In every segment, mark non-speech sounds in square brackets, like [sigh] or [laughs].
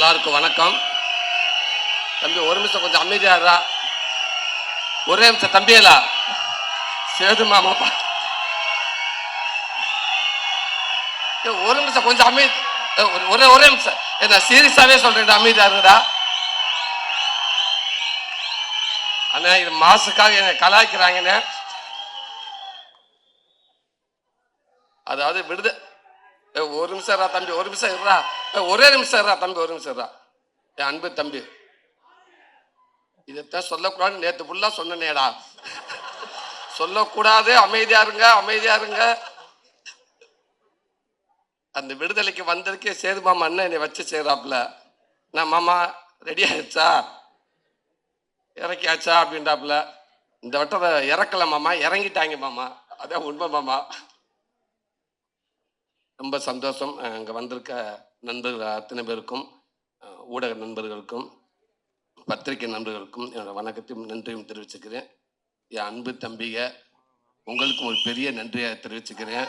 எல்லாருக்கும் வணக்கம். தம்பி ஒரு நிமிஷம் கொஞ்சம் அமைதியாரா ஒரே நிமிஷம் தம்பியலா சேது மாமா ஏய், ஒரு நிமிஷம் கொஞ்சம் அமைதி ஒரு- ஒரே ஒரே நிமிஷம். என்ன நான் சீரியஸாவே சொல்றேன் அமைதியா இருங்கடா. அண்ணா இது மாசுக்காக என்னை கலாய்க்கிறாங்கண்ணே. அதாவது விடுத ஒரு நிமிஷம் தம்பி ஒரு நிமிஷம் இருடா. ஒரே நிமிஷம் தம்பி ஒரு நிமிஷம் என் அன்பு தம்பி. இதைத்தான் சொல்லக்கூடாதுன்னு நேற்று ஃபுல்லாக சொன்னேடா சொல்லக்கூடாது அமைதியா இருங்க அமைதியா இருங்க. அந்த விடுதலைக்கு வந்ததுக்கே சேது மாமா அண்ணன் என்னை வச்சு செய்கிறாப்புல நான் மாமா ரெடி ஆயிடுச்சா? இறக்கியாச்சா அப்படின்றாப்புல. இந்த வட்டம் இறக்கல மாமா. இறங்கிட்டாங்க மாமா. அதான் உண்மை மாமா. ரொம்ப சந்தோஷம் அங்கே வந்திருக்க நண்பர்கள் அத்தனை பேருக்கும் ஊடக நண்பர்களுக்கும் பத்திரிகை நண்பர்களுக்கும் என்னோட வணக்கத்தையும் நன்றியும் தெரிவிச்சுக்கிறேன். என் அன்பு தம்பிக உங்களுக்கும் ஒரு பெரிய நன்றியை தெரிவிச்சுக்கிறேன்.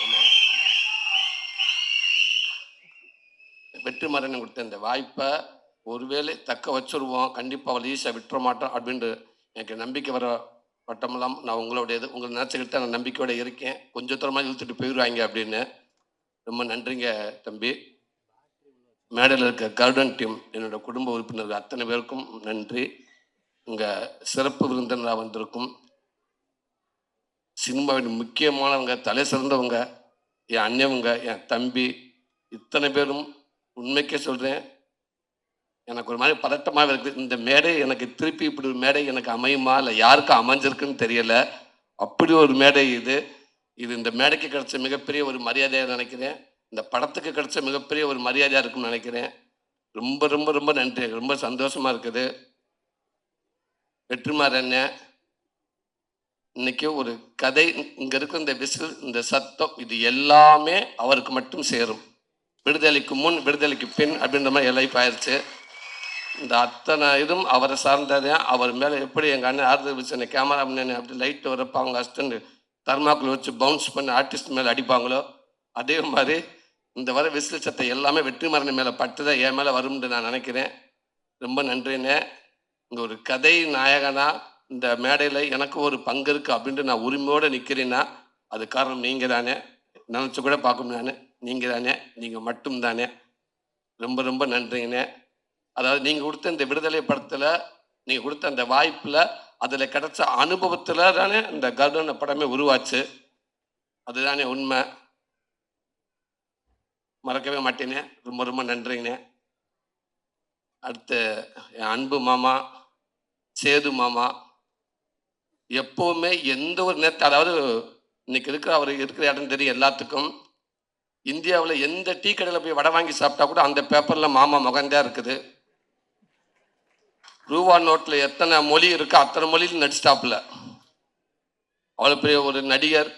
ஆமா. வெற்றிமாறன் கொடுத்த இந்த வாய்ப்பை ஒருவேளை தக்க வச்சுருவோம். கண்டிப்பாக அவள் ஈஸியாக விட்டுற மாட்டோம் அப்படின்ட்டு எனக்கு நம்பிக்கை வர மட்டமெல்லாம் நான் உங்களுடையது உங்களை நினச்சிக்கிட்டு நான் நம்பிக்கையோடு இருக்கேன். கொஞ்சம் தூரமாக இழுத்துட்டு போயிடுவாங்க அப்படின்னு. ரொம்ப நன்றிங்க தம்பி. மேடையில் இருக்க கருடன் டீம் என்னோட குடும்ப உறுப்பினர்கள் அத்தனை பேருக்கும் நன்றி. உங்கள் சிறப்பு விருந்தினராக வந்திருக்கும் சினிமாவின் முக்கியமானவங்க தலை சிறந்தவங்க என் அண்ணவங்க என் தம்பி இத்தனை பேரும் உண்மைக்கே சொல்கிறேன் எனக்கு ஒரு மாதிரி பதட்டமாக இருக்குது இந்த மேடை எனக்கு திருப்பி இப்படி ஒரு மேடை எனக்கு அமையுமா? இல்லை யாருக்கு அமைஞ்சிருக்குன்னு தெரியல. அப்படி ஒரு மேடை இது. இது இந்த மேடைக்கு கிடைச்ச மிகப்பெரிய ஒரு மரியாதையாக நினைக்கிறேன். இந்த படத்துக்கு கிடைச்ச மிகப்பெரிய ஒரு மரியாதையாக இருக்கும்னு நினைக்கிறேன். ரொம்ப ரொம்ப ரொம்ப நன்றி. ரொம்ப சந்தோஷமா இருக்குது. வெற்றிமாறு என்ன இன்னைக்கு ஒரு கதை இங்கே இருக்கிற இந்த விசில் இந்த சத்தம் இது எல்லாமே அவருக்கு மட்டும் சேரும். விடுதலைக்கு முன் விடுதலைக்கு பின் அப்படின்ற மாதிரி லைஃப் ஆயிடுச்சு இந்த அத்தனை இதுவும் அவரை சார்ந்ததே. அவர் மேலே எப்படி எங்கள் அண்ணன் ஆறுதல் வச்சு கேமரா முன்னாடி அப்படி லைட் வரப்போ அவங்க ஹஸ்பண்ட் தர்மாக்குள் வச்சு பவுன்ஸ் பண்ணி ஆர்டிஸ்ட் மேலே அடிப்பாங்களோ? அதே மாதிரி இந்த வர விசில் சத்தம் எல்லாமே வெற்றிமாறன் மேலே பட்டுதான் என் மேலே வரும்னு நான் நினைக்கிறேன். ரொம்ப நன்றிண்ணே. இங்கே ஒரு கதை நாயகனா இந்த மேடையில் எனக்கு ஒரு பங்கு இருக்குது அப்படின்ட்டு நான் உரிமையோடு நிற்கிறேன்னா அது காரணம் நீங்கள் தானே நினச்சி கூட பார்க்கணும் நான் நீங்கள் தானே நீங்கள் மட்டும் தானே ரொம்ப ரொம்ப நன்றிங்கண்ணே அதாவது நீங்கள் கொடுத்த இந்த விடுதலை படத்தில் நீங்கள் கொடுத்த அந்த வாய்ப்பில் அதில் கிடைச்ச அனுபவத்தில் தானே இந்த கருடன படமே உருவாச்சு. அதுதானே உண்மை. மறக்கவே மாட்டேனே. ரொம்ப ரொம்ப நன்றிங்கண்ணே. அடுத்து என் அன்பு மாமா சேது மாமா எப்போவுமே எந்த ஒரு நேரத்தை அதாவது இன்னைக்கு இருக்கிற அவர் இருக்கிற இடம் தெரியும் எல்லாத்துக்கும். இந்தியாவில் எந்த டீ கடையில் போய் வடை வாங்கி சாப்பிட்டா கூட அந்த பேப்பரில் மாமா முகந்தான் இருக்குது. ரூபா நோட்டில் எத்தனை மொழி இருக்கோ அத்தனை மொழியில் நடிச்சிட்டாப்புல. அவ்வளோ பெரிய ஒரு நடிகர்.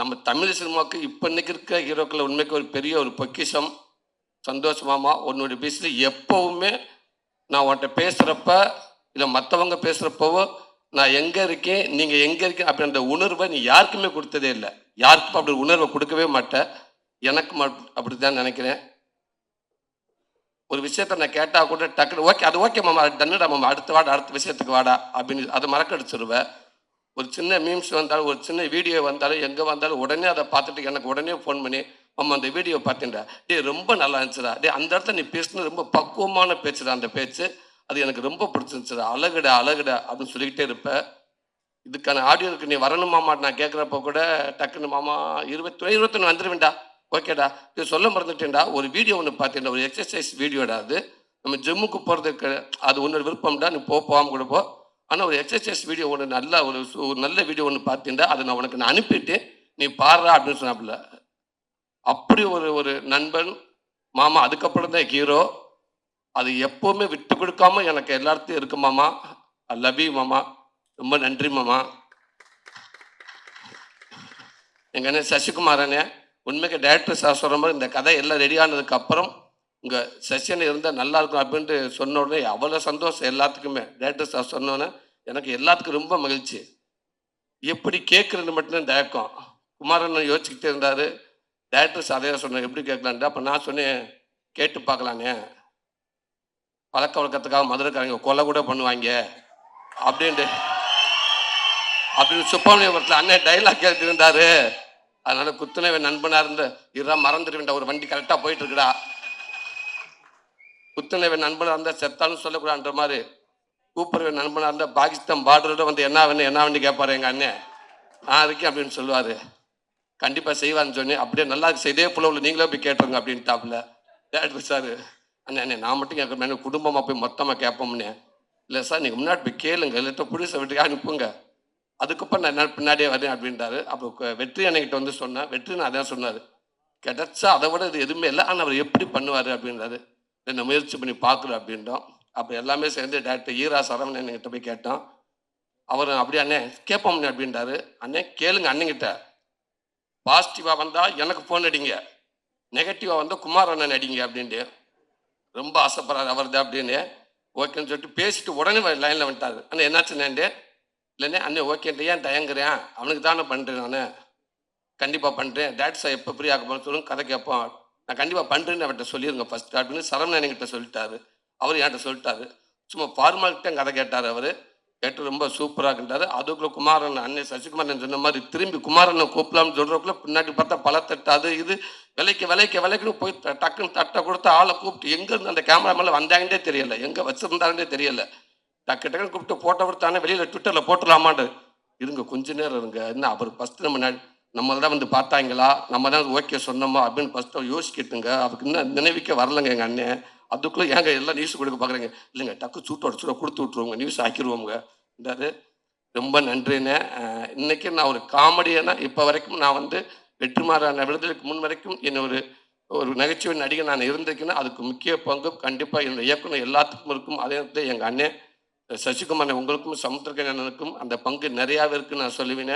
நம்ம தமிழ் சினிமாவுக்கு இப்போ இன்னைக்கு இருக்க ஹீரோக்களை உண்மைக்கு ஒரு பெரிய ஒரு பொக்கிஷம். சந்தோஷமாமா உன்னுடைய பேசில் எப்போவுமே நான் உன்கிட்ட பேசுகிறப்ப இல்லை மற்றவங்க பேசுகிறப்பவோ நான் எங்கே இருக்கேன் நீங்கள் எங்கே இருக்கேன் அப்படின்ற உணர்வை நீ யாருக்குமே கொடுத்ததே இல்லை. யாருக்கும் அப்படி உணர்வை கொடுக்கவே மாட்டேன் எனக்கு அப்படி தான் நினைக்கிறேன். ஒரு விஷயத்த நான் கேட்டால் கூட டக்குனு ஓகே அது ஓகே மாமா அது மாமா அடுத்த வாடா அடுத்த விஷயத்துக்கு வாடா அப்படின்னு அதை மறக்கடிச்சிருவேன் ஒரு சின்ன மீம்ஸ் வந்தாலும் ஒரு சின்ன வீடியோ வந்தாலும் எங்கே வந்தாலும் உடனே அதை பார்த்துட்டு எனக்கு உடனே ஃபோன் பண்ணி மாமா அந்த வீடியோ பார்த்தேன்டா. டேய் ரொம்ப நல்லா இருந்துச்சுடா. டே அந்த இடத்துல நீ பேசுனது ரொம்ப பக்குவமான பேச்சுடா அந்த பேச்சு. அது எனக்கு ரொம்ப பிடிச்சிருந்துச்சுடா. அழகுடா அழகுடா அப்படின்னு சொல்லிக்கிட்டே இருப்பேன் இதுக்கான ஆடியோக்கு நீ வரணுமாமா நான் கேட்குறப்ப கூட டக்குன்னு மாமா இருபத்தி இருபத்தொன்று வந்துடுவேன்டா ஓகேடா. இது சொல்ல மறந்துட்டேன்டா. ஒரு வீடியோ ஒன்று பார்த்தேன்டா. ஒரு எக்ஸசைஸ் வீடியோடா அது. நம்ம ஜிம்முக்கு போகிறதுக்கு அது உன்னோட விருப்பம்டா. நீ போ போகாம கூட போ. ஆனால் ஒரு எக்ஸசைஸ் வீடியோ ஒன்று நல்ல ஒரு ஒரு நல்ல வீடியோ ஒன்று பார்த்தேன்டா. அதை நான் உனக்கு நான் அனுப்பிட்டு நீ பாடுறா அப்படின்னு சொன்னாப்புல. அப்படி ஒரு ஒரு நண்பன் மாமா அதுக்கப்புறம் தான் ஹீரோ அது எப்போவுமே விட்டு கொடுக்காம எனக்கு எல்லாத்தையும் இருக்கு மாமா. ஐ லவ் யூ மாமா. ரொம்ப நன்றி மாமா. எங்கள் அண்ணன் சசிகுமார் அண்ணன் உண்மைக்கு டேரக்டர் சார் சொல்ற மாதிரி இந்த கதை எல்லாம் ரெடி ஆனதுக்கு அப்புறம் உங்க செஷன் இருந்தால் நல்லா இருக்கும் அப்படின்ட்டு சொன்ன உடனே அவ்வளோ சந்தோஷம் எல்லாத்துக்குமே. டேரக்டர் சார் சொன்னோன்னே எனக்கு எல்லாத்துக்கும் ரொம்ப மகிழ்ச்சி. எப்படி கேட்குறது மட்டும்தான் தயக்கம். குமாரன் யோசிச்சுக்கிட்டே டேரக்டர் டேரக்டர்ஸ் அதே சொன்னேன் எப்படி கேட்கலான்ட்டு. அப்போ நான் சொன்னேன் கேட்டு பார்க்கலானே. பழக்க வழக்கத்துக்காக மதுரைக்காரங்க கொலை கூட பண்ணுவாங்க. அப்படின்ட்டு. அப்படின்னு சுப்பிரமணியபுரத்தில் அண்ணன் டைலாக் கேட்டுருந்தாரு அதனால குத்துனவன் நண்பனா இருந்து இரா மறந்துடுவேன்டா ஒரு வண்டி கரெக்டாக போயிட்டு இருக்குடா குத்துனவன் நண்பனா இருந்தா செத்தாலும் சொல்லக்கூடாதுன்ற மாதிரி கூப்பிடுவேன் நண்பனா இருந்தா பாகிஸ்தான் பார்டரோட வந்து என்ன வேணும் என்ன வேணும் கேட்பாரு எங்க அண்ணன் நான் இருக்கேன் அப்படின்னு சொல்லுவாரு. கண்டிப்பா செய்வான்னு சொன்னேன். அப்படியே நல்லா இருக்கு இதே உள்ள நீங்களே போய் கேட்டுருங்க அப்படின்ட்டாப்புல. டேட் சார் அண்ணே அண்ணே நான் மட்டும் கேட்குறேன். குடும்பமாக போய் மொத்தமாக கேட்போம்னே. இல்லை சார் நீங்கள் முன்னாடி போய் கேளுங்க. இல்லாட்ட புடிச வீட்டுக்கு அனுப்புங்க. அதுக்கப்புறம் நான் பின்னாடியே வரேன் அப்படின்றாரு. அப்போ வெற்றி அன்னைக்கிட்ட வந்து சொன்னேன் வெற்றி நான் அதான் சொன்னார். கிடைச்சா அதை விட இது எதுவுமே இல்லை. ஆனால் அவர் எப்படி பண்ணுவார் அப்படின்றாரு. என்ன முயற்சி பண்ணி பார்க்குறோம் அப்படின்றோம். அப்போ எல்லாமே சேர்ந்து டேரக்டர் ஈரா சரவணன் என்கிட்ட போய் கேட்டோம். அவர் அப்படியே அண்ணே கேட்போம் அப்படின்றாரு. அண்ணே கேளுங்க அண்ணங்கிட்ட பாசிட்டிவாக வந்தால் எனக்கு ஃபோன் அடிங்க. நெகட்டிவாக வந்தால் குமார் அண்ணன் அடிங்க அப்படின்ட்டு. ரொம்ப ஆசைப்படுறாரு அவர் தான் அப்படின்னு. ஓகேன்னு சொல்லிட்டு பேசிட்டு உடனே லைனில் வந்துட்டார். ஆனால் என்னாச்சுண்ணே? இல்லைண்ணே அண்ணே ஓகேன்ட்டு ஏன் தயங்குறேன் அவனுக்கு தானே பண்ணுறேன் நான். கண்டிப்பாக பண்ணுறேன் டேட் சார் எப்போ ஃப்ரீ ஆக போகணும் சொல்லுங்க கதை கேட்போம். நான் கண்டிப்பாக பண்ணுறேன்னு அவர்கிட்ட சொல்லிடுங்க ஃபஸ்ட்டு அப்படின்னு சரவணன் என்கிட்ட சொல்லிட்டாரு. அவர் என்கிட்ட சொல்லிட்டாரு. சும்மா ஃபார்மாலிட்டியும் கதை கேட்டார் அவர். கேட்டு ரொம்ப சூப்பராக இருந்தார் அதுக்குள்ளே குமாரன் அண்ணன் சசிகுமாரன் சொன்ன மாதிரி திரும்பி குமாரனை கூப்பிடலாம்னு சொல்கிறக்குள்ள பின்னாடி பார்த்தா பல தட்டு அது இது. விலைக்கு விலைக்கு விலைக்குன்னு போய் டக்குன்னு தட்டை கொடுத்து ஆளை கூப்பிட்டு எங்கேருந்து அந்த கேமரா மேலே வந்தாங்கன்னே தெரியல. எங்கே வச்சுருந்தாங்கன்னே தெரியலை. டக்கு டக்குன்னு கூப்பிட்டு போட்டவர் தானே வெளியில் ட்விட்டரில் போட்டுடலாமான்னு இருங்க கொஞ்ச நேரம் இருங்க. என்ன அவர் ஃபஸ்ட்டு நம்ம ந- தான் வந்து பார்த்தாங்களா? நம்ம தான் ஓகே சொன்னோமா? அப்படின்னு ஃபஸ்ட்டு யோசிக்கிட்டுங்க. அவருக்கு இன்னும் நினைவிக்க வரலங்க எங்கள் அண்ணன் அதுக்குள்ளே ஏங்க எல்லாம் நியூஸ் கொடுக்க பார்க்குறேங்க? இல்லைங்க டக்கு சூட்டோட சூட கொடுத்து விட்ருவோங்க நியூஸ் ஆக்கிடுவோங்க என்றாரு ரொம்ப நன்றிண்ணே. இன்றைக்கி இன்னைக்கு நான் ஒரு காமெடியனா இப்போ வரைக்கும் நான் வந்து வெற்றிமாறான விடுதலுக்கு முன் வரைக்கும் என்ன ஒரு ஒரு நகைச்சுவை நடிகை நான் இருந்திருக்கேன்னா அதுக்கு முக்கிய பங்கு கண்டிப்பாக என்னோட இயக்குனர் எல்லாத்துக்கும் இருக்கும். அதே நேரத்தில் எங்கள் அண்ணன் சசிகுமார் உங்களுக்கும் சமுத்திரக்கன் அந்த பங்கு நிறையாவே இருக்குன்னு நான் சொல்லுவேன்.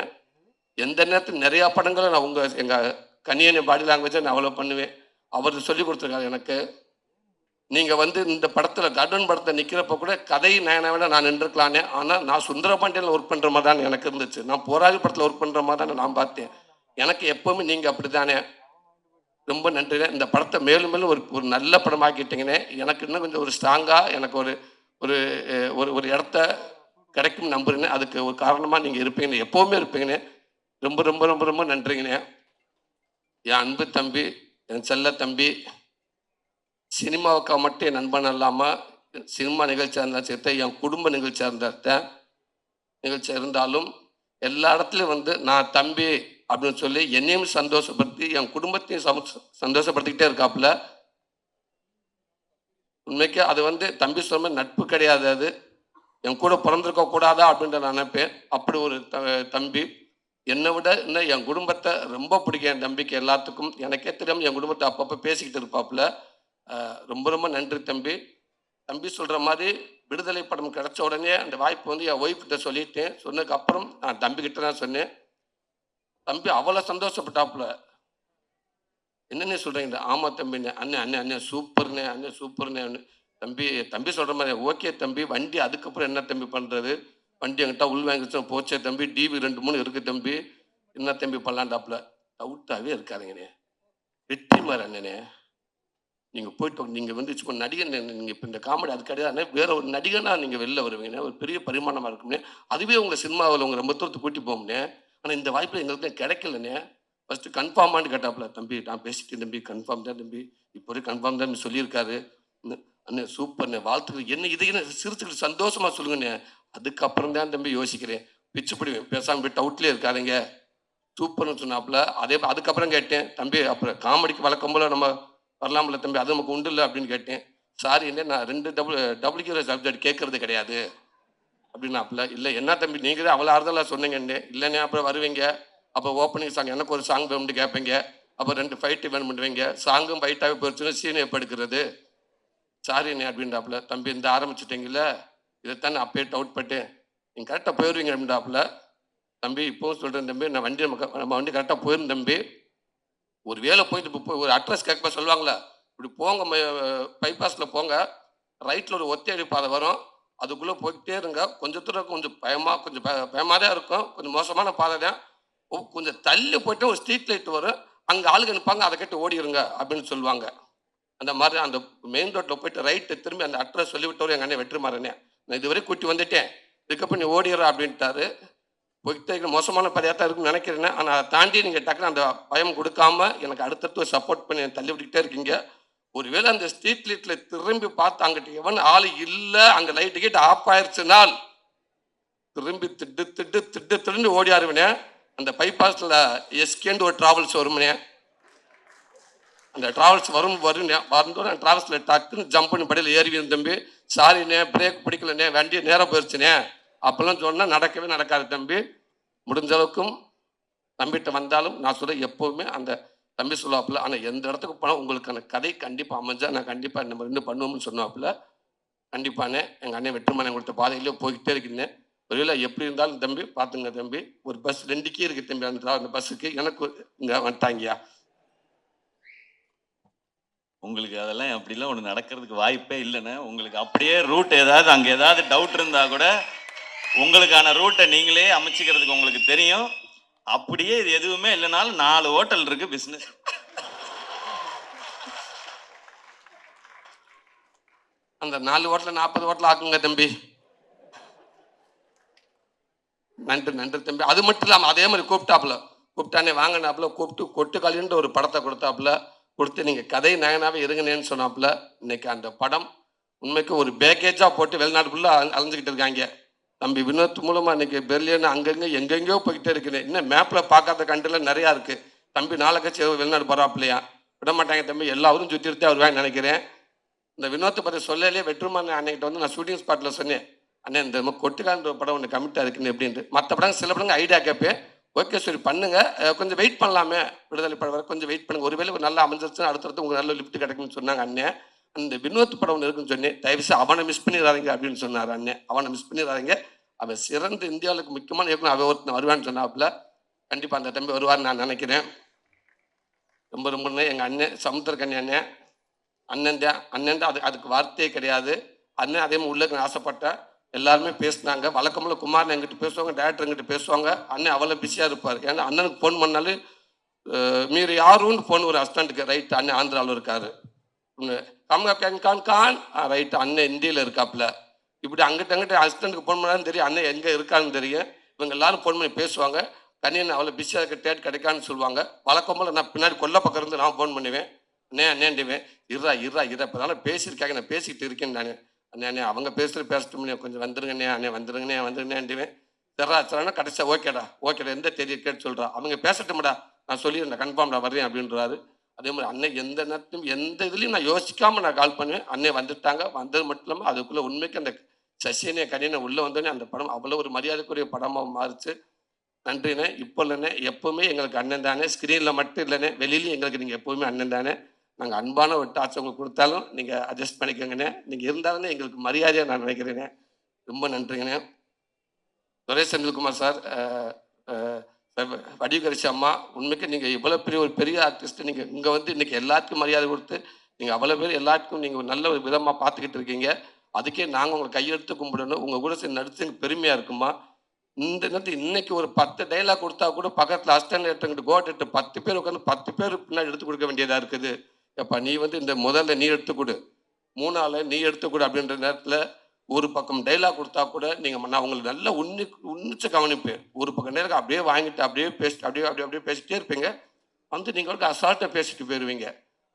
எந்த நேரத்தில் நிறையா படங்களை நான் உங்கள் எங்கள் கனியனை பாடி லாங்குவேஜை நான் அவ்வளோ பண்ணுவேன். அவர் சொல்லி கொடுத்துருக்காரு எனக்கு. நீங்கள் வந்து இந்த படத்தில் கர்டன் படத்தில் நிற்கிறப்ப கூட கதை நான் விட நான் நின்றுக்கலானே. ஆனால் நான் சுந்தரபாண்டியில் ஒர்க் பண்ணுற மாதிரி தான் எனக்கு இருந்துச்சு. நான் போராளி படத்தில் ஒர்க் பண்ணுற மாதிரி தான் நான் பார்த்தேன். எனக்கு எப்போவுமே நீங்கள் அப்படி தானே ரொம்ப நன்றிண்ணே இந்த படத்தை மேலும் மேலும் ஒரு ஒரு நல்ல படமாக்கிட்டீங்கன்னே எனக்கு இன்னும் கொஞ்சம் ஒரு ஸ்ட்ராங்காக எனக்கு ஒரு ஒரு ஒரு ஒரு இடத்த கிடைக்கும் நம்புறேன்னு அதுக்கு ஒரு காரணமாக நீங்கள் இருப்பீங்கன்னு எப்போவுமே இருப்பீங்கன்னு ரொம்ப ரொம்ப ரொம்ப ரொம்ப நன்றிங்கண்ணே. என் அன்பு தம்பி என் செல்ல தம்பி சினிமாவுக்காக மட்டும் என் நண்பன் இல்லாமல் சினிமா நிகழ்ச்சியாக இருந்தாலும் சரி என் குடும்ப நிகழ்ச்சியாக இருந்தால் நிகழ்ச்சியாக இருந்தாலும் எல்லா இடத்துலையும் வந்து நான் தம்பி அப்படின்னு சொல்லி என்னையும் சந்தோஷப்படுத்தி என் குடும்பத்தையும் சந்தோஷப்படுத்திக்கிட்டே இருக்காப்புல. உண்மைக்கு அது வந்து தம்பி சொன்ன நட்பு கிடையாது அது. என் கூட பிறந்திருக்க கூடாதா அப்படின்ற நான் நினைப்பேன். அப்படி ஒரு த- தம்பி. என்னை விட இன்னும் என் குடும்பத்தை ரொம்ப பிடிக்கும். என் தம்பிக்கு எல்லாத்துக்கும் எனக்கே தெரியாம என் குடும்பத்தை அப்பப்போ பேசிக்கிட்டு இருப்பாப்புல. ரொம்ப ரொம்ப நன்றி தம்பி. தம்பி சொல்கிற மாதிரி விடுதலை படம் கிடச்ச உடனே அந்த வாய்ப்பு வந்து என் ஒய்ஃப்கிட்ட சொல்லிட்டேன். சொன்னதுக்கப்புறம் நான் தம்பிக்கிட்ட தான் சொன்னேன். தம்பி அவ்வளோ சந்தோஷப்பட்டாப்புல. என்னென்ன சொல்கிறீங்க ஆமாம் தம்பிண்ணே அண்ணன் அண்ணன் அண்ணன் சூப்பர்ண்ணே அண்ணன் சூப்பர்ண்ணே தம்பி தம்பி சொல்கிற மாதிரி ஓகே தம்பி வண்டி அதுக்கப்புறம் என்ன தம்பி பண்ணுறது வண்டி என்கிட்ட உள் வாங்கிச்சு போச்சே தம்பி டிவி ரெண்டு மூணு இருக்குது தம்பி. என்ன தம்பி பண்ணலான்டாப்புல டவுட்டாகவே இருக்காதுங்கண்ணே. வெற்றி மாதிரி அண்ணனே. நீங்கள் போயிட்டு நீங்கள் வந்து இப்போ நடிகன் நீங்கள் இப்போ இந்த காமெடி அது கிடையாது வேற ஒரு நடிகனாக நீங்கள் வெளில வருவீங்கண்ணே ஒரு பெரிய பரிமாணமாக இருக்கும்னே அதுவே உங்கள் சினிமாவில் உங்கள் ரொம்ப தூரத்து கூட்டி போகும்னே ஆனால் இந்த வாய்ப்பு எங்களுக்கு கிடைக்கலண்ணே. ஃபஸ்ட்டு கன்ஃபார்மான்னு கேட்டாப்புல தம்பி நான் பேசிட்டேன் தம்பி கன்ஃபார்ம் தான் தம்பி. இப்போ வரைக்கும் கன்ஃபார்ம் தான் சொல்லியிருக்காரு. அண்ணே, அண்ணே சூப்பர்ண்ணே வாழ்த்துக்கள். என்ன இது என்ன சிரிச்சுக்கிட்டு சந்தோஷமா சொல்லுங்கண்ணே. அதுக்கப்புறம் தான் தம்பி யோசிக்கிறேன். பிச்சு பிடிவேன் பேசாமல் போய் டவுட்லேயே இருக்காருங்க சூப்பர்னு சொன்னாப்புல அதே அதுக்கப்புறம் கேட்டேன் தம்பி அப்புறம் காமெடிக்கு வழக்கம் போல நம்ம வரலாம்ல தம்பி அது நமக்கு உண்டு இல்லை அப்படின்னு கேட்டேன். சாரி என்ன நான் ரெண்டு டபுள் டபுள் சப்ஜெக்ட் கேட்கறது கிடையாது. அப்படின்னாப்புல இல்லை என்ன தம்பி நீங்கள் தான் அவ்வளோ ஆறுதலாக சொன்னீங்கன்னு இல்லைண்ணே அப்புறம் வருவீங்க. அப்போ ஓப்பனிங் சாங் எனக்கு ஒரு சாங் வேணும்னு கேட்பீங்க அப்போ ரெண்டு ஃபைட்டு வேணும் பண்ணுவீங்க சாங்கும் ஃபைட்டாகவே போயிடுச்சுன்னா சீனை எப்போ எடுக்கிறது? சாரிண்ணே அப்படின்றாப்புல. தம்பி இந்த ஆரம்பிச்சிட்டிங்கல்ல? இதைத்தான் நான் அப்பயே டவுட் பட்டேன். நீங்கள் கரெக்டாக போயிடுவீங்க அப்படின்றாப்புல. தம்பி இப்போவும் சொல்கிறேன் தம்பி நான் வண்டி நம்ம நம்ம வண்டி கரெக்டாக போயிரும் தம்பி. ஒரு வேலை போயிட்டு இப்போ ஒரு அட்ரஸ் கேட்க சொல்லுவாங்களே இப்படி போங்க பைபாஸில் போங்க. ரைட்டில் ஒரு ஒத்தையடி பாதை வரும். அதுக்குள்ளே போய்கிட்டே இருங்க. கொஞ்சம் தூரம் கொஞ்சம் பயமாக கொஞ்சம் பய பயமாக தான் இருக்கும். கொஞ்சம் மோசமான பாதை தான். கொஞ்சம் தள்ளி போயிட்டு ஒரு ஸ்ட்ரீட் லைட் வரும் அங்கே ஆளுங்க நிற்பாங்க அதை கேட்டு ஓடிடுங்க அப்படின்னு சொல்லுவாங்க. அந்த மாதிரி அந்த மெயின் ரோட்டில் போயிட்டு ரைட்டு திரும்பி அந்த அட்ரஸ் சொல்லிவிட்டவர் எங்கள் அண்ணன் வெற்றிமாறனே. நான் இதுவரை கூட்டி வந்துட்டேன். இதுக்கப்புறம் நீ ஓடிடுற அப்படின்ட்டாரு. போயிட்டே மோசமான பதையாக தான் இருக்குன்னு நினைக்கிறேன் ஆனால் அதை தாண்டி நீங்கள் டக்குனு அந்த பயம் கொடுக்காம எனக்கு அடுத்தடுத்து சப்போர்ட் பண்ணி தள்ளி விட்டுக்கிட்டே இருக்கீங்க. ஒருவேளை அந்த ஸ்ட்ரீட் லைட்டில் திரும்பி பார்த்து அங்கிட்ட எவன் ஆள் இல்லை அங்கே லைட்டு கேட்டு ஆஃப் ஆயிடுச்சுனால் திரும்பி திட்டு திட்டு திட்டு திட்டு ஓடியாருவனே அந்த பைபாஸில் எஸ்கேண்டு ஒரு ட்ராவல்ஸ் வரும்னே. அந்த ட்ராவல்ஸ் வரும் வரும் வரும்போது அந்த ட்ராவல்ஸில் டக்குன்னு ஜம்ப் பண்ணி படியில் ஏறி தம்பி. சாரிண்ணே பிரேக் பிடிக்கலண்ணே வண்டி நேரம் போயிடுச்சுனே அப்போல்லாம் சொன்னால் நடக்கவே நடக்காது தம்பி. முடிஞ்ச அளவுக்கும் தம்பிகிட்ட வந்தாலும் நான் சொல்ல எப்போவுமே அந்த தம்பி சொல்லுவாப்புல ஆனால் எந்த இடத்துக்கு போனால் உங்களுக்கான கதை கண்டிப்பாக அமைஞ்சா நான் கண்டிப்பாக நம்ம ரெண்டு பண்ணுவோம்னு சொன்னாப்புல. கண்டிப்பானே எங்கள் அண்ணன் வெற்றுமனை கொடுத்த பாதையிலே போய்கிட்டே இருக்கிறேன் ஒருவேளை எப்படி இருந்தாலும் தம்பி பார்த்துங்க தம்பி ஒரு பஸ் ரெண்டுக்கே இருக்கு தம்பி அந்த அந்த பஸ்ஸுக்கு எனக்கு இங்கே வந்துட்டாங்கயா உங்களுக்கு அதெல்லாம் அப்படிலாம் ஒன்று நடக்கிறதுக்கு வாய்ப்பே இல்லைண்ணே. உங்களுக்கு அப்படியே ரூட் ஏதாவது அங்கே ஏதாவது டவுட் இருந்தால் கூட உங்களுக்கான ரூட்டை நீங்களே அமைச்சிக்கிறதுக்கு உங்களுக்கு தெரியும். அப்படியே இது எதுவுமே இல்லைனாலும் நாலு ஹோட்டல் இருக்கு பிஸ்னஸ் அந்த நாலு ஓட்டில் நாற்பது ஓட்டில் ஆக்குங்க தம்பி. நன்றி நன்றி தம்பி. அது மட்டும் இல்லாமல் அதே மாதிரி கூப்பிட்டாப்புல. கூப்பிட்டானே வாங்கினாப்புல கூப்பிட்டு கொட்டுக்காலின்ற ஒரு படத்தை கொடுத்தாப்புல கொடுத்து நீங்கள் கதை நயனாகவே இருங்கனேன்னு சொன்னாப்புல இன்னைக்கு அந்த படம் உண்மைக்கு ஒரு பேக்கேஜாக போட்டு வெளிநாட்டுக்குள்ளே அலைஞ்சிக்கிட்டு இருக்காங்க. தம்பி வினோத் மூலமாக இன்னைக்கு பெர்லியன் அங்கங்கே எங்கெங்கேயோ போய்கிட்டே இருக்குது இன்னும் மேப்பில் பார்க்காத கண்டில் நிறையா இருக்குது தம்பி நாளை வெளிநாடு போகிறாப்புலையா விட மாட்டாங்க தம்பி எல்லாரும் சுற்றிருத்தே வருவான்னு நினைக்கிறேன். இந்த வினோத்தை பற்றி சொல்லலே வெற்றுமான அன்னைக்கிட்ட வந்து நான் ஷூட்டிங் ஸ்பாட்டில் சொன்னேன். அண்ணன் இந்த மாதிரி கொட்டுக்கான்ற படம் ஒன்று கமிட்டாக இருக்குன்னு எப்படின்ட்டு. மற்ற படம் சில படங்க ஐடியா கேட்பேன். ஓகே சரி பண்ணுங்க. கொஞ்சம் வெயிட் பண்ணலாமே. விடுதலை படம் வரை கொஞ்சம் வெயிட் பண்ணுங்க. ஒருவேளை ஒரு நல்லா அமைஞ்சிருச்சுன்னா அடுத்தடுத்து உங்களுக்கு நல்ல லிஃப்ட் கிடைக்கும்னு சொன்னாங்க அண்ணன் அந்த வினோத் படம் ஒன்று இருக்குன்னு சொன்னேன். தயவுசெய்து அவனை மிஸ் பண்ணிடாதீங்க அப்படின்னு சொன்னார் அண்ணன் அவனை மிஸ் பண்ணிடாதீங்க. அவன் சிறந்த இந்தியாவுக்கு முக்கியமான இயக்குனர் அவன் ஒருத்தன் வருவான்னு சொன்னாப்புல. கண்டிப்பாக அந்த தம்பி வருவார்னு நான் நினைக்கிறேன். ரொம்ப ரொம்ப எங்கள் அண்ணன் சமுத்திரக்கண்ணி அண்ணன் அண்ணன் தான். அண்ணன் தான். அது அதுக்கு வார்த்தையே கிடையாது. அண்ணன் அதே மாதிரி உள்ளக்கு ஆசைப்பட்டேன். எல்லாருமே பேசினாங்க. வழக்கமில்ல குமார் எங்கிட்ட பேசுவாங்க டேரக்டர் எங்கிட்ட பேசுவாங்க. அண்ணன் அவ்வளோ பிஸியாக இருப்பார். ஏன்னா அண்ணனுக்கு ஃபோன் பண்ணாலும் அஹ், மீறி யாருன்னு ஃபோன் ஒரு அசிஸ்டண்ட்டுக்கு ரைட் அண்ணன் ஆந்திராவில் இருக்காரு. கம்கா கேன் கான் கான் ரைட் அண்ணன் இந்தியில் இருக்காப்புல. இப்படி அங்கிட்ட அங்கிட்ட அசிஸ்டண்ட்டுக்கு ஃபோன் பண்ணாலும் தெரியும் அண்ணன் எங்கே இருக்கான்னு தெரியும். இவங்க எல்லாரும் ஃபோன் பண்ணி பேசுவாங்க. கண்ணியன் அவ்வளோ பிஸியாக இருக்க டேட் கிடைக்கான்னு சொல்லுவாங்க. வழக்கம்போல நான் பின்னாடி கொல்ல பக்கம் இருந்து நான் ஃபோன் பண்ணுவேன். அண்ணே அண்ணேண்டுவேன் இர்ரா இருறா இருறா இப்போ பேசியிருக்காங்க நான் பேசிக்கிட்டு இருக்கேன் நான். அண்ணே அவங்க பேசுகிற பேசட்டும்ண்ணே கொஞ்சம் வந்துருங்கண்ணே அண்ணே வந்துருங்கண்ணே வந்துருங்கண்ணேன்டுவேன் சரிடா சரிண்ணா கடைசியா ஓகேடா ஓகேடா எந்த தெரிய கேட்டு சொல்கிறா அவங்க பேசட்டும்டா நான் சொல்லிடுறேன் கன்ஃபார்ம்டா வர்றேன் அப்படின்றாரு. அதே மாதிரி அண்ணன் எந்த நேரத்திலும் எந்த இதுலையும் நான் யோசிக்காமல் நான் கால் பண்ணுவேன். அண்ணே வந்துட்டாங்க வந்தது மட்டும் இல்லாமல் அதுக்குள்ளே உண்மைக்கு அந்த சசியனே கனியனை உள்ளே வந்தோடனே அந்த படம் அவ்வளோ ஒரு மரியாதைக்குரிய படமாக மாறுச்சு. நன்றிண்ணே. இப்போ இல்லைண்ணே எப்போவுமே எங்களுக்கு அண்ணன் தானே. ஸ்க்ரீனில் மட்டும் இல்லைண்ணே. வெளியிலையும் எங்களுக்கு நீங்கள் எப்போவுமே அண்ணன் தானே. நாங்கள் அன்பான ஒரு டார்ச் உங்களுக்கு கொடுத்தாலும் நீங்கள் அட்ஜஸ்ட் பண்ணிக்கோங்கண்ணே. நீங்கள் இருந்தாலுமே எங்களுக்கு மரியாதையாக நான் நினைக்கிறேங்க ரொம்ப நன்றிங்கண்ணே. துரை செந்தில்குமார் சார் வடிவகரிசி அம்மா உண்மைக்கு நீங்கள் இவ்வளோ பெரிய ஒரு பெரிய ஆர்டிஸ்ட் நீங்கள் இங்கே வந்து இன்றைக்கி எல்லாத்துக்கும் மரியாதை கொடுத்து நீங்கள் அவ்வளோ பேர் எல்லாத்துக்கும் நீங்கள் ஒரு நல்ல ஒரு விதமாக பார்த்துக்கிட்டு இருக்கீங்க. அதுக்கே நாங்கள் உங்களை கையெடுத்து கும்பிடணும். உங்கள் கூட சரி நடித்து எனக்கு பெருமையாக இருக்குமா? இந்த நேரத்தில் இன்னைக்கு ஒரு பத்து டைலாக் கொடுத்தா கூட பக்கத்தில் அஸ்டன் எடுத்துக்கிட்டு கோட் எட்டு பத்து பேர் உட்காந்து பத்து பேர் பின்னாடி எடுத்து கொடுக்க வேண்டியதாக இருக்குது. அப்பா நீ வந்து இந்த முதல்ல நீ எடுத்துக்கொடு மூணால நீ எடுத்துக்கொடு அப்படின்ற நேரத்தில் ஒரு பக்கம் டைலாக் கொடுத்தா கூட நீங்கள் நான் உங்களுக்கு நல்லா உன்னி உன்னிச்சு கவனிப்பேன். ஒரு பக்கம் நேரம் அப்படியே வாங்கிட்டு அப்படியே பேசிட்டு அப்படியே அப்படியே அப்படியே பேசிட்டே இருப்பீங்க. வந்து நீங்கள் வந்து அசால்ட்டாக பேசிட்டு போயிடுவீங்க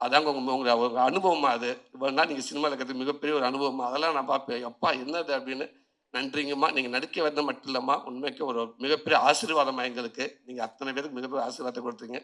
அதாங்க உங்கள் உங்களுக்கு உங்க அது. இவ்வளோனா நாள் நீங்கள் சினிமாவில் இருக்கிறது மிகப்பெரிய ஒரு அனுபவமாக அதெல்லாம் நான் பார்ப்பேன். அப்பா என்னது அப்படின்னு நன்றிங்கம்மா. நீங்கள் நடிக்க வந்த மட்டும் இல்லைம்மா. உண்மைக்கு ஒரு மிகப்பெரிய ஆசீர்வாதமாக எங்களுக்கு. நீங்கள் அத்தனை பேருக்கு மிகப்பெரிய ஆசீர்வாதத்தை கொடுத்தீங்க.